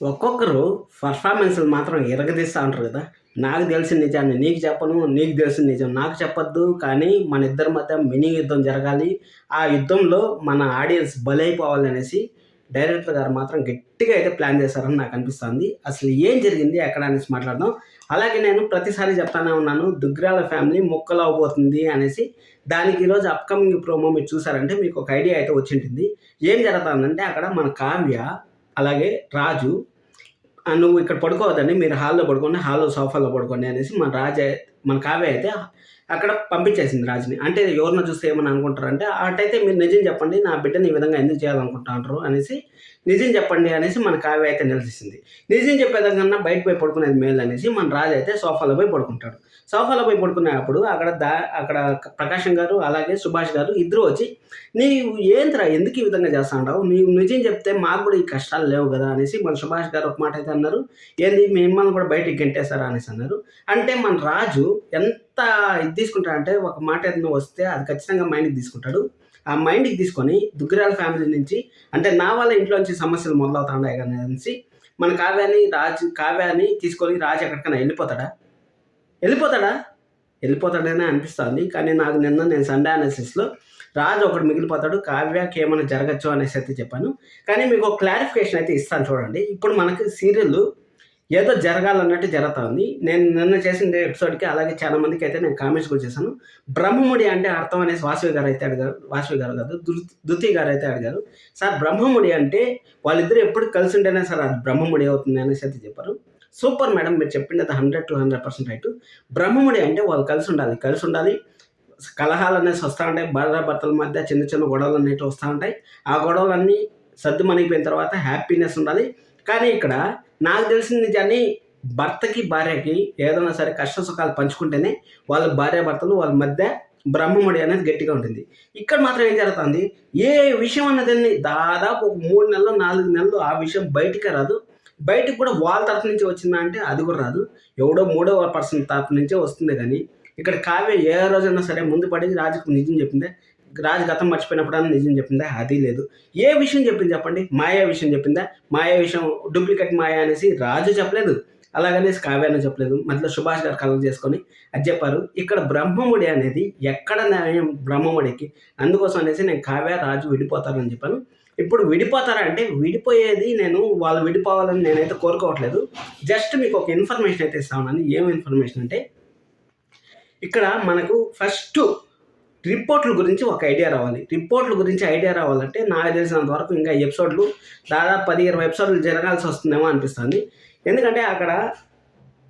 ఒక్కొక్కరు పర్ఫార్మెన్స్లు మాత్రం ఇరగదీస్తూ ఉంటారు కదా. నాకు తెలిసిన నిజాన్ని నీకు చెప్పను నీకు తెలిసిన నిజం నాకు చెప్పొద్దు. కానీ మన ఇద్దరి మధ్య మినీ యుద్ధం జరగాలి. ఆ యుద్ధంలో మన ఆడియన్స్ బలైపోవాలి అనేసి డైరెక్టర్ గారు మాత్రం గట్టిగా అయితే ప్లాన్ చేశారని నాకు అనిపిస్తుంది. అసలు ఏం జరిగింది ఎక్కడ అనేసి మాట్లాడదాం. అలాగే నేను ప్రతిసారి చెప్తానే ఉన్నాను దుగ్రాల ఫ్యామిలీ మొక్కలు అవబోతుంది అనేసి. దానికి ఈరోజు అప్కమింగ్ ప్రోమో మీరు చూసారంటే మీకు ఒక ఐడియా అయితే వచ్చింటుంది. ఏం జరుగుతుందంటే అక్కడ మన కావ్య అలాగే రాజు నువ్వు ఇక్కడ పడుకోవద్దండి మీరు హాల్లో పడుకోండి హాల్లో సోఫాలో పడుకోండి అనేసి మన రాజు మన కావ్య అయితే అక్కడ పంపించేసింది రాజుని. అంటే ఎవరినో చూస్తే ఏమని అనుకుంటారంటే అటైతే మీరు నిజం చెప్పండి నా బిడ్డని ఈ విధంగా ఎందుకు చేయాలనుకుంటారు అనేసి నిజం చెప్పండి అనేసి మన కావ్య అయితే నిలదీసింది. నిజం చెప్పేదాకన్నా బయట పోయి పడుకునేది మేలు అనేసి మన రాజు అయితే సోఫాలో పోయి పడుకుంటాడు. సోఫాలో పోయి పడుకునేటప్పుడు అక్కడ దా అక్కడ ప్రకాశం గారు అలాగే సుభాష్ గారు ఇద్దరు వచ్చి నీవు ఏంద్రా ఎందుకు ఈ విధంగా చేస్తా ఉంటావు నీవు నిజం చెప్తే మాకు కూడా ఈ కష్టాలు లేవు కదా అనేసి మన సుభాష్ గారు ఒక మాట అయితే అన్నారు. ఏంది మిమ్మల్ని కూడా బయటికి గెంటేశారా? అనేసి అన్నారు. అంటే మన రాజు ఎంత ఇది తీసుకుంటాడంటే ఒక మాట ఏదైనా వస్తే అది ఖచ్చితంగా మైండ్కి తీసుకుంటాడు. ఆ మైండ్కి తీసుకొని దుగ్గిరాల ఫ్యామిలీ నుంచి అంటే నా వల్ల ఇంట్లో నుంచి సమస్యలు మొదలవుతాయి కానీ అనేసి మన కావ్యాన్ని రాజు కావ్యాన్ని తీసుకొని రాజు ఎక్కడికైనా వెళ్ళిపోతాడా? వెళ్ళిపోతాడా? వెళ్ళిపోతాడనే అనిపిస్తుంది. కానీ నాకు నిన్న నేను సండే అనాలిసిస్లో రాజు ఒకడు మిగిలిపోతాడు. కావ్యాకి ఏమైనా జరగచ్చు అనేసి అయితే చెప్పాను. కానీ మీకు ఒక క్లారిఫికేషన్ అయితే ఇస్తాను చూడండి. ఇప్పుడు మనకి సీరియల్ ఏదో జరగాలన్నట్టు జరుగుతుంది. నేను నిన్న చేసిన ఎపిసోడ్కి అలాగే చాలా మందికి అయితే నేను కామెంట్స్ కూడా చేశాను. బ్రహ్మముడి అంటే అర్థం అనేసి వాసవి గారు అయితే అడిగారు. వాసవి గారు కాదు దుతి ధృతి గారు అయితే అడిగారు. సార్ బ్రహ్మముడి అంటే వాళ్ళిద్దరు ఎప్పుడు కలిసి ఉంటేనే సార్ అది బ్రహ్మముడి అవుతుంది అనేసి అయితే చెప్పారు. సూపర్ మేడం మీరు చెప్పినది hundred to hundred percent right. Brahmamudi అంటే వాళ్ళు కలిసి ఉండాలి కలిసి ఉండాలి. కలహాలు అనేసి వస్తూ ఉంటాయి భార్య భర్తల మధ్య చిన్న చిన్న గొడవలు అనేవి వస్తూ ఉంటాయి. ఆ గొడవలన్నీ సర్దు మణిగిపోయిన తర్వాత హ్యాపీనెస్ ఉండాలి. కానీ ఇక్కడ నాకు తెలిసిన నిజాన్ని భర్తకి భార్యకి ఏదైనా సరే కష్ట సుఖాలు పంచుకుంటేనే వాళ్ళ భార్య భర్తలు వాళ్ళ మధ్య బ్రహ్మముడి అనేది గట్టిగా ఉంటుంది. ఇక్కడ మాత్రం ఏం జరుగుతుంది? ఏ విషయం అన్నదాన్ని దాదాపు ఒక మూడు నెలలు నాలుగు నెలలు ఆ విషయం బయటికి రాదు. బయటకు కూడా వాళ్ళ తరఫు నుంచి వచ్చిందా అంటే అది కూడా రాదు. ఎవడో మూడో పర్సన్ తరఫు నుంచే వస్తుంది కానీ ఇక్కడ కావ్య ఏ రోజైనా సరే ముందు పడి రాజుకు నిజం చెప్పిందే. రాజు గతం మర్చిపోయినప్పుడన్నా నిజం చెప్పిందా. అది లేదు. ఏ విషయం చెప్పింది చెప్పండి? మాయా విషయం చెప్పిందా. మాయా విషయం డూప్లికేట్ మాయా అనేసి రాజు చెప్పలేదు. అలాగనేసి కావ్యాన్ని చెప్పలేదు. మధ్యలో సుభాష్ గారు కలర్ చేసుకొని అది చెప్పారు. ఇక్కడ బ్రహ్మముడి అనేది ఎక్కడ న్యాయం బ్రహ్మముడికి? అందుకోసం అనేసి నేను కావ్య రాజు విడిపోతారని చెప్పాను. ఇప్పుడు విడిపోతారా అంటే విడిపోయేది నేను వాళ్ళు విడిపోవాలని నేనైతే కోరుకోవట్లేదు. జస్ట్ మీకు ఒక ఇన్ఫర్మేషన్ అయితే ఇస్తా ఉన్నాను ఏం ఇన్ఫర్మేషన్ అంటే ఇక్కడ మనకు ఫస్ట్ రిపోర్ట్ల గురించి ఒక ఐడియా రావాలి. రిపోర్ట్ల గురించి ఐడియా రావాలంటే నాకు తెలిసినంత వరకు ఇంకా ఎపిసోడ్లు దాదాపు పది ఇరవై ఎపిసోడ్లు జరగాల్సి వస్తుందేమో అనిపిస్తుంది. ఎందుకంటే అక్కడ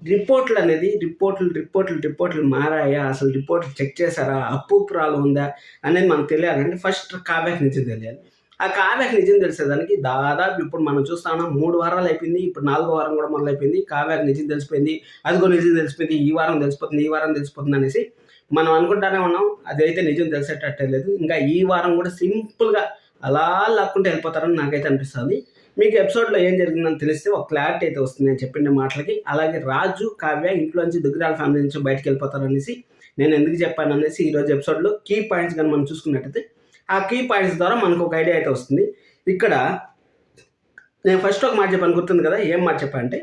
రిపోర్ట్లు అనేది రిపోర్ట్లు రిపోర్ట్లు రిపోర్ట్లు మారాయా? అసలు రిపోర్ట్లు చెక్ చేశారా? అప్పు ప్రాబ్లం ఉందా? అనేది మనకు తెలియాలంటే ఫస్ట్ కాబ్యాక్ నుంచి తెలియాలి. ఆ కావ్యాకి నిజం తెలిసేదానికి దాదాపు ఇప్పుడు మనం చూస్తాను మూడు వారాలు అయిపోయింది ఇప్పుడు నాలుగో వారం కూడా మొదలైపోయింది కావ్యాకి నిజం తెలిసిపోయింది అదిగో నిజం తెలిసిపోయింది ఈ వారం తెలిసిపోతుంది ఈ వారం తెలిసిపోతుంది అనేసి మనం అనుకుంటానే ఉన్నాం. అదైతే నిజం తెలిసేటట్టే లేదు. ఇంకా ఈ వారం కూడా సింపుల్గా అలా లాక్కుంటే వెళ్ళిపోతారని నాకైతే అనిపిస్తుంది. మీకు ఎపిసోడ్లో ఏం జరిగిందని తెలిస్తే ఒక క్లారిటీ అయితే వస్తుంది నేను చెప్పిన మాటలకి. అలాగే రాజు కావ్య ఇంట్లో నుంచి దుగ్గిరాల ఫ్యామిలీ నుంచి బయటకు వెళ్ళిపోతారనేసి నేను ఎందుకు చెప్పాను అనేసి ఈరోజు ఎపిసోడ్లో కీ పాయింట్స్ కానీ మనం చూసుకున్నట్టయితే ఆ కీ పాయింట్స్ ద్వారా మనకు ఒక ఐడియా అయితే వస్తుంది. ఇక్కడ నేను ఫస్ట్ ఒక మాట చెప్పాను గుర్తుంది కదా? ఏం మాట చెప్పా అంటే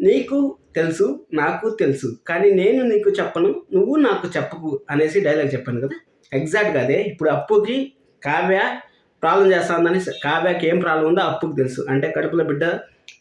నీకు తెలుసు నాకు తెలుసు కానీ నేను నీకు చెప్పను నువ్వు నాకు చెప్పకు అనేసి డైలాగ్ చెప్పాను కదా? ఎగ్జాక్ట్గా అదే. ఇప్పుడు అప్పుకి కావ్య ప్రాబ్లం చేస్తుందని కావ్యకి ఏం ప్రాబ్లం ఉందో అప్పుకి తెలుసు. అంటే కడుపులో బిడ్డ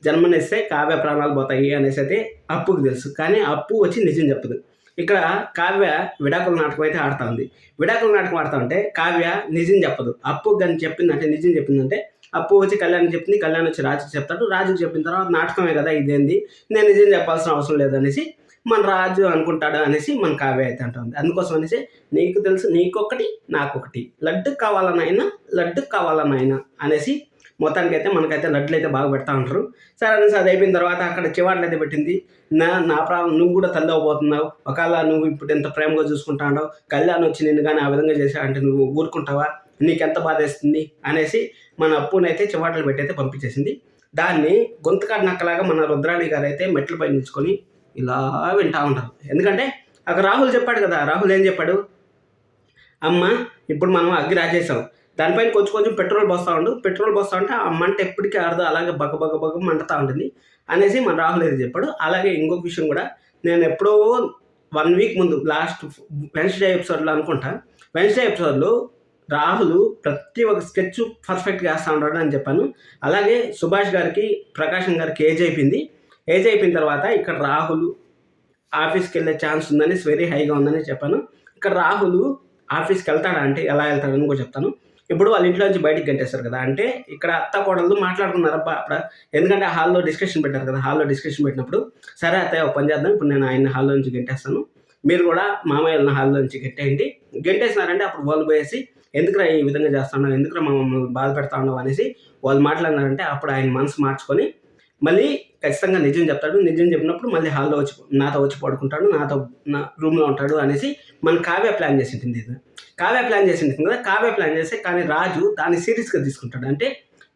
జన్మనిస్తే కావ్య ప్రాణాలు పోతాయి అనేసి అయితే అప్పుకి తెలుసు. కానీ అప్పు వచ్చి నిజం చెప్పదు. ఇక్కడ కావ్య విడాకుల నాటకం అయితే ఆడుతూ ఉంది. విడాకుల నాటకం ఆడుతూ ఉంటే కావ్య నిజం చెప్పదు. అప్పు కానీ చెప్పిందంటే నిజం చెప్పిందంటే అప్పు వచ్చి కళ్యాణ్ చెప్పింది కళ్యాణ్ వచ్చి రాజుకి చెప్తాడు. రాజుకి చెప్పిన తర్వాత నాటకమే కదా ఇదేంది? నేను నిజం చెప్పాల్సిన అవసరం లేదనేసి మన రాజు అనుకుంటాడు అనేసి మన కావ్య అయితే అంటుంది అందుకోసం అనేసి నీకు తెలుసు నీకొకటి నాకొకటి లడ్డు కావాలనైనా లడ్డు కావాలనైనా అనేసి మొత్తానికి అయితే మనకైతే లడ్లు అయితే బాగా పెడతా ఉంటారు సరే అనేసి అది అయిపోయిన తర్వాత అక్కడ చివాట్లు అయితే పెట్టింది. నా నా ప్రాబ్లం నువ్వు కూడా తల్లి అవ్వబోతున్నావు. ఒకవేళ నువ్వు ఇప్పుడు ఎంత ప్రేమగా చూసుకుంటా ఉండవు కళ్యాణ్ వచ్చి నిన్ను కానీ ఆ విధంగా చేశాడంటే నువ్వు ఊరుకుంటావా? నీకెంత బాధ వేస్తుంది? అనేసి మన అప్పునైతే చివాట్లు పెట్టి అయితే పంపించేసింది. దాన్ని గొంతుకాడి నక్కలాగా మన రుద్రాణి గారు అయితే మెట్లపై నిల్చుకొని ఇలా వింటా ఉంటారు ఎందుకంటే అక్కడ రాహుల్ చెప్పాడు కదా రాహుల్ ఏం చెప్పాడు? అమ్మ ఇప్పుడు మనం అగ్గి రాజేశాం. దానిపైన కొంచెం కొంచెం పెట్రోల్ పోస్తూ ఉండు. పెట్రోల్ పోస్తూ ఉంటే ఆ మంట ఎప్పటికీ అర్థం అలాగే బగ బగ బగ మంటతా ఉంటుంది. అనేసి మన రాహుల్ అయితే చెప్పాడు. అలాగే ఇంకొక విషయం కూడా నేను ఎప్పుడో వన్ వీక్ ముందు లాస్ట్ వెన్స్డే ఎపిసోడ్లో అనుకుంటా. వెన్స్డే ఎపిసోడ్లో రాహుల్ ప్రతి ఒక్క స్కెచ్ పర్ఫెక్ట్గా వేస్తూ ఉంటాడు అని చెప్పాను. అలాగే సుభాష్ గారికి ప్రకాశం గారికి ఏజ్ అయిపోయింది. ఏజ్ అయిపోయిన తర్వాత ఇక్కడ రాహుల్ ఆఫీస్కి వెళ్ళే ఛాన్స్ ఉందని వెరీ హైగా ఉందని చెప్పాను. ఇక్కడ రాహుల్ ఆఫీస్కి వెళ్తాడా అంటే ఎలా వెళ్తాడని కూడా చెప్తాను. ఇప్పుడు వాళ్ళ ఇంట్లో నుంచి బయటికి గంటేస్తారు కదా. అంటే ఇక్కడ అత్త కోడలు మాట్లాడుకున్నారు అబ్బా అప్పుడు? ఎందుకంటే హాల్లో డిస్కషన్ పెట్టారు కదా హాల్లో డిస్కషన్ పెట్టినప్పుడు సరే అత్తయ్య ఒక పని చేద్దాం ఇప్పుడు నేను ఆయన హాల్లో నుంచి గెంటేస్తాను. మీరు కూడా మామయ్య వాళ్ళ హాల్లో నుంచి గెట్టేయండి. గెంటేసినారంటే అప్పుడు వాళ్ళు పోయేసి ఎందుకురా ఈ విధంగా చేస్తున్నావు? ఎందుకురా మమ్మల్ని బాధ పెడతా ఉన్నావు? అనేసి వాళ్ళు మాట్లాడినారంటే అప్పుడు ఆయన మనసు మార్చుకొని మళ్ళీ ఖచ్చితంగా నిజం చెప్తాడు. నిజం చెప్పినప్పుడు మళ్ళీ హాల్లో వచ్చి నాతో వచ్చి పడుకుంటాడు నాతో నా రూమ్లో ఉంటాడు అనేసి మన కావ్య ప్లాన్ చేసి ఉంటుంది ఇది. కావ్య ప్లాన్ చేసింది కదా కావ్య ప్లాన్ చేస్తే కానీ రాజు దాన్ని సీరియస్గా తీసుకుంటాడు. అంటే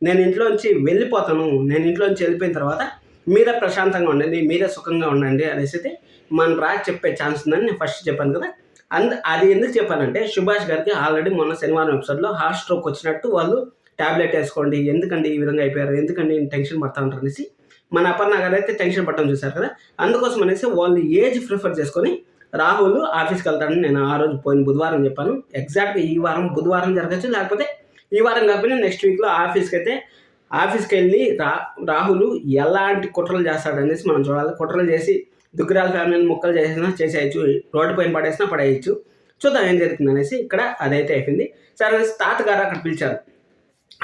నేను ఇంట్లోంచి వెళ్ళిపోతాను నేను ఇంట్లోంచి వెళ్ళిపోయిన తర్వాత మీరే ప్రశాంతంగా ఉండండి మీరే సుఖంగా ఉండండి అనేసి అయితే మన రాజు చెప్పే ఛాన్స్ ఉందని నేను ఫస్ట్ చెప్పాను కదా. అంద అది ఎందుకు చెప్పానంటే సుభాష్ గారికి ఆల్రెడీ మొన్న శనివారం ఎపిసోడ్లో హార్ట్ స్ట్రోక్ వచ్చినట్టు వాళ్ళు ట్యాబ్లెట్ వేసుకోండి ఎందుకండి ఈ విధంగా అయిపోయారు ఎందుకండి టెన్షన్ పడతా ఉంటారు అనేసి మన అపర్ణ గారు అయితే టెన్షన్ పట్టడం చూశారు కదా. అందుకోసం అనేసి వాళ్ళు ఏజ్ ప్రిఫర్ చేసుకొని రాహుల్ ఆఫీస్కి వెళ్తాడని నేను ఆ రోజు పోయిన బుధవారం చెప్పాను. ఎగ్జాక్ట్గా ఈ వారం బుధవారం జరగచ్చు లేకపోతే ఈ వారం కాకపోయినా నెక్స్ట్ వీక్లో ఆఫీస్కి అయితే ఆఫీస్కి వెళ్ళి రా రాహుల్ ఎలాంటి కుట్రలు చేస్తాడనేసి మనం చూడాలి. కుట్రలు చేసి దుగ్గరాల ఫ్యామిలీని ముక్కలు చేసినా చేసేయచ్చు రోడ్డు పైన పడేసినా పడేయచ్చు. చూద్దాం ఏం జరుగుతుంది అనేసి ఇక్కడ అదైతే అయిపోయింది. సరే తాతగారు అక్కడ పిలిచారు.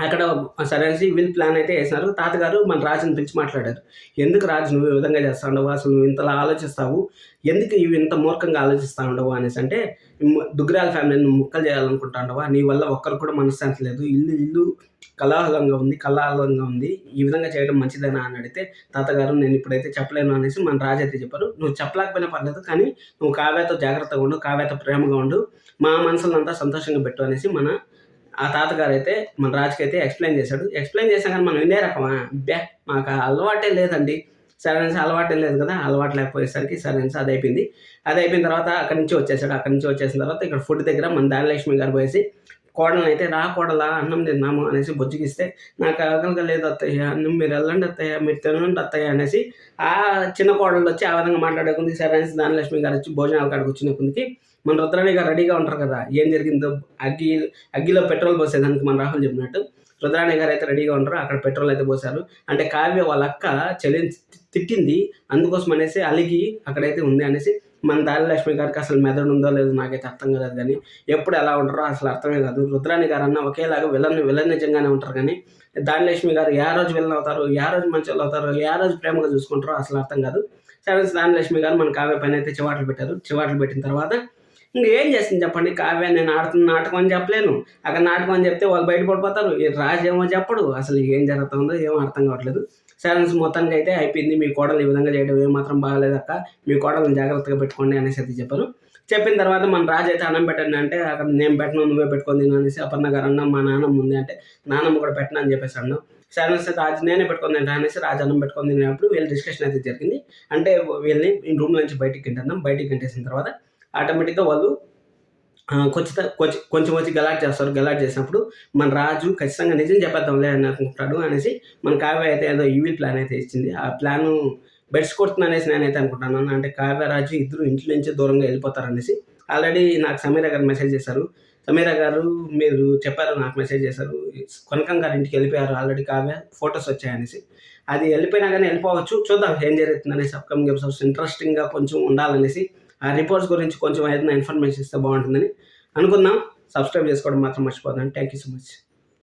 అక్కడ సరే అనేసి వీళ్ళు ప్లాన్ అయితే వేసినారు తాతగారు మన రాజుని పిలిచి మాట్లాడారు. ఎందుకు రాజు నువ్వు ఈ విధంగా చేస్తా ఉండవు? అసలు నువ్వు ఇంతలా ఆలోచిస్తావు? ఎందుకు ఇవి ఇంత మూర్ఖంగా ఆలోచిస్తా ఉండవు? అనేసి అంటే దుగ్రాల ఫ్యామిలీని ముక్కలు చేయాలనుకుంటా ఉండవా? నీ వల్ల ఒక్కరు కూడా మనశ్శాంతి లేదు. ఇల్లు ఇల్లు కళాహలంగా ఉంది కళాహలంగా ఉంది. ఈ విధంగా చేయడం మంచిదేనా? అని అడిగితే తాతగారు నేను ఇప్పుడైతే చెప్పలేను అనేసి మన రాజు అయితే చెప్పారు. నువ్వు చెప్పలేకపోయినా పర్లేదు కానీ నువ్వు కావ్యతో జాగ్రత్తగా ఉండు కావ్యతో ప్రేమగా ఉండు. మా మనసులంతా సంతోషంగా పెట్టు అనేసి మన ఆ తాతగారు అయితే మన రాజుకి అయితే ఎక్స్ప్లెయిన్ చేశాడు. ఎక్స్ప్లెయిన్ చేశాం కానీ మనం వినే రకమా? బ్యా మాకు అలవాటే లేదండి. సరే అలవాటే లేదు కదా అలవాటు లేకపోయేసరికి సరే అది అయిపోయింది. అది అయిపోయిన తర్వాత అక్కడి నుంచి వచ్చేసాడు. అక్కడి నుంచి వచ్చేసిన తర్వాత ఇక్కడ ఫుడ్ దగ్గర మన దానిలక్ష్మి గారు పోయేసి కోడలను అయితే రా కోడలా అన్నం తిన్నాము అనేసి బొజ్జుకిస్తే నాకు ఆకలిగా లేదు అత్తయ్య అన్నం మీరు వెళ్ళండి అత్తయ్య మీరు తినండి అత్తయ్య అనేసి ఆ చిన్న కోడలు వచ్చి ఆ విధంగా మాట్లాడేకుంది సరే అనేసి దానిలక్ష్మి గారు వచ్చి భోజనాలు కాడికి వచ్చిన మన రుద్రాణి గారు రెడీగా ఉంటారు కదా ఏం జరిగిందో అగ్గి అగ్గిలో పెట్రోల్ పోసేదానికి మన రాహుల్ చెప్పినట్టు రుద్రాణి గారు అయితే రెడీగా ఉంటారు అక్కడ పెట్రోల్ అయితే పోసారు అంటే కావ్య వాళ్ళ అక్క చెల్లి తిట్టింది అందుకోసం అనేసి అలిగి అక్కడైతే ఉంది అనేసి మన దారి లక్ష్మి గారికి అసలు మెదడు ఉందో లేదో నాకైతే అర్థం కాలేదు కానీ ఎప్పుడు ఎలా ఉంటారో అసలు అర్థమే కాదు. రుద్రాణి గారు అన్న ఒకేలాగా విలన్ విలన్ నిజంగానే ఉంటారు కానీ దాని లక్ష్మి గారు ఏ రోజు విలన్ అవుతారు ఏ రోజు మంచి అవుతారు ఏ రోజు ప్రేమగా చూసుకుంటారో అసలు అర్థం కాదు. సరే దాని లక్ష్మి గారు మన కావ్య పైన అయితే చివాట్లు పెట్టారు. చివాట్లు పెట్టిన తర్వాత ఇంకేం చేస్తుంది చెప్పండి? కావ్య నేను ఆడుతున్న నాటకం అని చెప్పలేను. అక్కడ నాటకం అని చెప్తే వాళ్ళు బయటపడిపోతారు రాజు ఏమో చెప్పడు. అసలు ఏం జరుగుతుందో ఏమో అర్థం కావట్లేదు. సైలెన్స్ మొత్తానికి అయితే అయిపోయింది. మీ కోడలు ఈ విధంగా చేయడం ఏమాత్రం బాగాలేదక్క మీ కోడలను జాగ్రత్తగా పెట్టుకోండి అనేసి అయితే చెప్పారు. చెప్పిన తర్వాత మన రాజు అయితే అన్నం పెట్టండి అంటే అక్కడ నేను పెట్టను నువ్వే పెట్టుకొని అనేసి అపర్ణ గారు అన్న మా నాన్నమ్మ ఉంది అంటే నాన్నమ్మ కూడా పెట్టను అని చెప్పేసి అన్నాం. సైలెన్స్ అయితే రాజు నేనే పెట్టుకుంది అంటే అనేసి రాజు అన్నం పెట్టుకొని తినేటప్పుడు వీళ్ళ డిస్కషన్ అయితే జరిగింది. అంటే వీళ్ళని రూమ్ నుంచి బయటికి తింటున్నాం బయటికి తింటేసిన తర్వాత ఆటోమేటిక్గా వాళ్ళు కొంచెం కొంచెం కొంచెం వచ్చి గలాట్ చేస్తారు. గలాట్ చేసినప్పుడు మన రాజు ఖచ్చితంగా నిజం చెప్పేద్దాంలే అని అనుకుంటాడు అనేసి మన కావ్య అయితే ఏదో ఈవిల్ ప్లాన్ అయితే ఇచ్చింది. ఆ ప్లాను బెడ్స్ కొడుతుందనేసి నేనైతే అనుకుంటున్నాను. అంటే కావ్యరాజు ఇద్దరు ఇంట్లో నుంచి దూరంగా వెళ్ళిపోతారనేసి ఆల్రెడీ నాకు సమీర గారు మెసేజ్ చేశారు. సమీర గారు మీరు చెప్పారు నాకు మెసేజ్ చేశారు. కొనకం గారి ఇంటికి వెళ్ళిపోయారు ఆల్రెడీ కావ్య ఫొటోస్ వచ్చాయనేసి అది వెళ్ళిపోయినా కానీ వెళ్ళిపోవచ్చు. చూద్దాం ఏం జరుగుతుంది అనేసి అప్కమింగ్ ఎపిసోడ్స్ ఇంట్రెస్టింగ్గా కొంచెం ఉండాలనేసి రిపోర్ట్స్ గురించి కొంచెం ఏదైనా ఇన్ఫర్మేషన్ ఇస్తే బాగుంటుందని అనుకుందాం. సబ్స్క్రైబ్ చేసుకోవడం మాత్రం మర్చిపోతాను థ్యాంక్ యూ సో మచ్